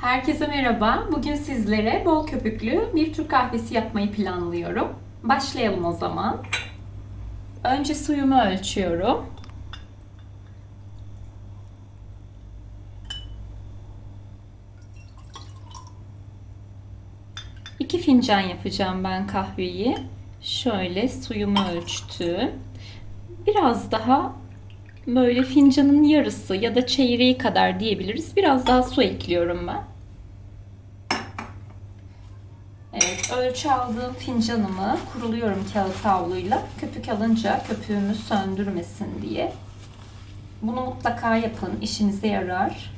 Herkese merhaba. Bugün sizlere bol köpüklü bir Türk kahvesi yapmayı planlıyorum. Başlayalım o zaman. Önce suyumu ölçüyorum. İki fincan yapacağım ben kahveyi. Şöyle suyumu ölçtüm. Biraz daha böyle fincanın yarısı ya da çeyreği kadar diyebiliriz. Biraz daha su ekliyorum ben. Evet, ölçü aldığım fincanımı kuruluyorum kağıt havluyla. Köpük alınca köpüğümü söndürmesin diye. Bunu mutlaka yapın, işinize yarar.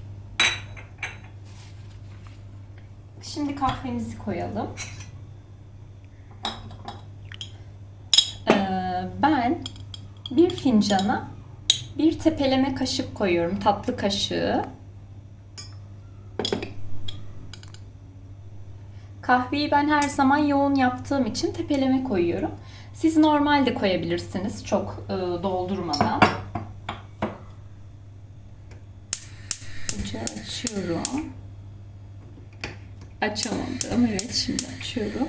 Şimdi kahvemizi koyalım. Ee, ben bir fincana bir tepeleme kaşık koyuyorum, tatlı kaşığı. Kahveyi ben her zaman yoğun yaptığım için tepeleme koyuyorum. Siz normal de koyabilirsiniz çok e, doldurmadan. Önce açıyorum. Açamadım. Evet şimdi açıyorum.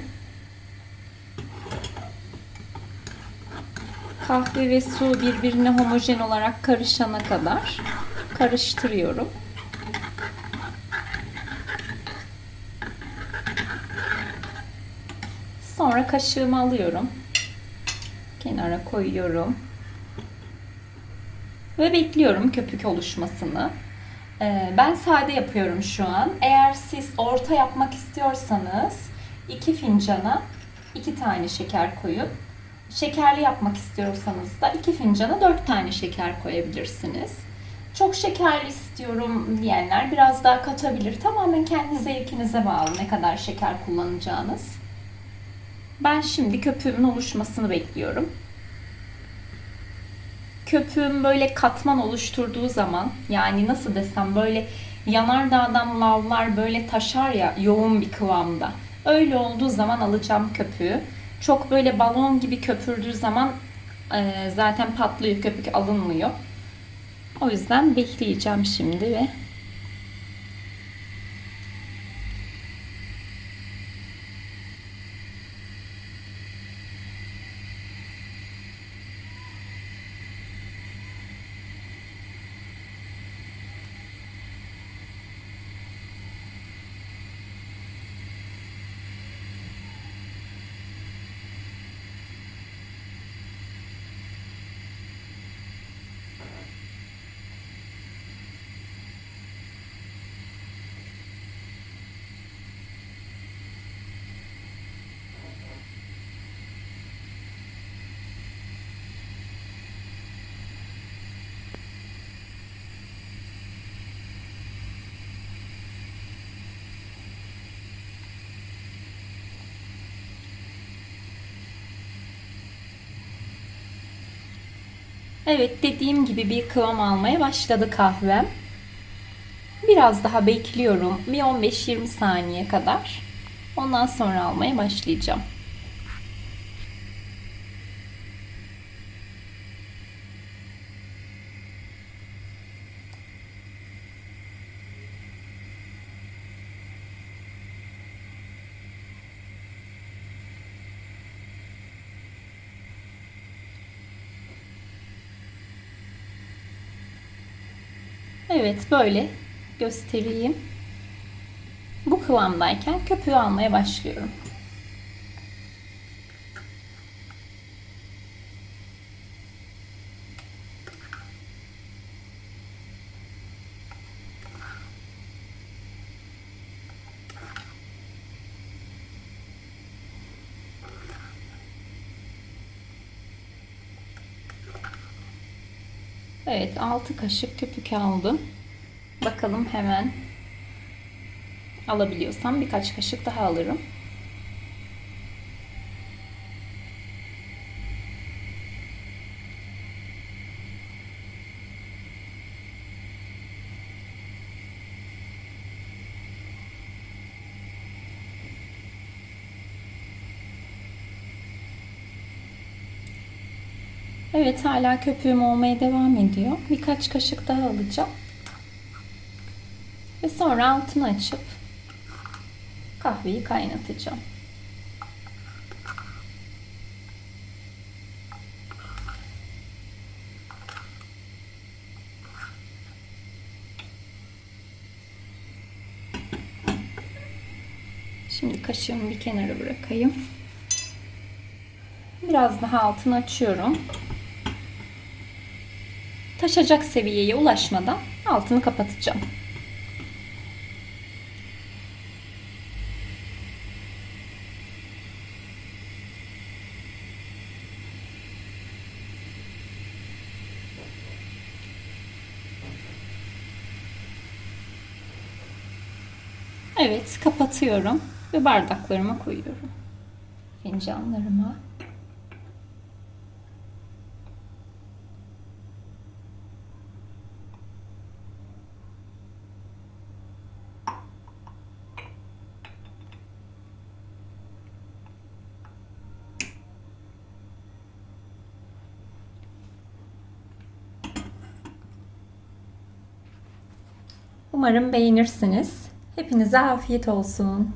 Kahve ve su birbirine homojen olarak karışana kadar karıştırıyorum. Sonra kaşığımı alıyorum. Kenara koyuyorum. Ve bekliyorum köpük oluşmasını. Ee, Ben sade yapıyorum şu an. Eğer siz orta yapmak istiyorsanız iki fincana iki tane şeker koyun. Şekerli yapmak istiyorsanız da iki fincana dört tane şeker koyabilirsiniz. Çok şekerli istiyorum diyenler biraz daha katabilir. Tamamen kendi zevkinize bağlı ne kadar şeker kullanacağınız. Ben şimdi köpüğümün oluşmasını bekliyorum. Köpüğüm böyle katman oluşturduğu zaman yani nasıl desem böyle yanardağdan lavlar böyle taşar ya yoğun bir kıvamda. Öyle olduğu zaman alacağım köpüğü. Çok böyle balon gibi köpürdüğü zaman e, zaten patlıyor köpük alınmıyor. O yüzden bekleyeceğim şimdi ve Evet dediğim gibi bir kıvam almaya başladı kahvem. Biraz daha bekliyorum. Bir 15-20 saniye kadar. Ondan sonra almaya başlayacağım. Evet böyle göstereyim. Bu kıvamdayken köpüğü almaya başlıyorum. Evet 6 kaşık köpük aldım. Bakalım hemen alabiliyorsam birkaç kaşık daha alırım. Evet hala köpüğüm olmaya devam ediyor. Birkaç kaşık daha alacağım. Ve sonra altını açıp kahveyi kaynatacağım. Şimdi kaşığımı bir kenara bırakayım. Biraz daha altını açıyorum. Taşacak seviyeye ulaşmadan altını kapatacağım. Evet, kapatıyorum ve bardaklarıma koyuyorum. Fincanlarıma. Umarım beğenirsiniz. Hepinize afiyet olsun.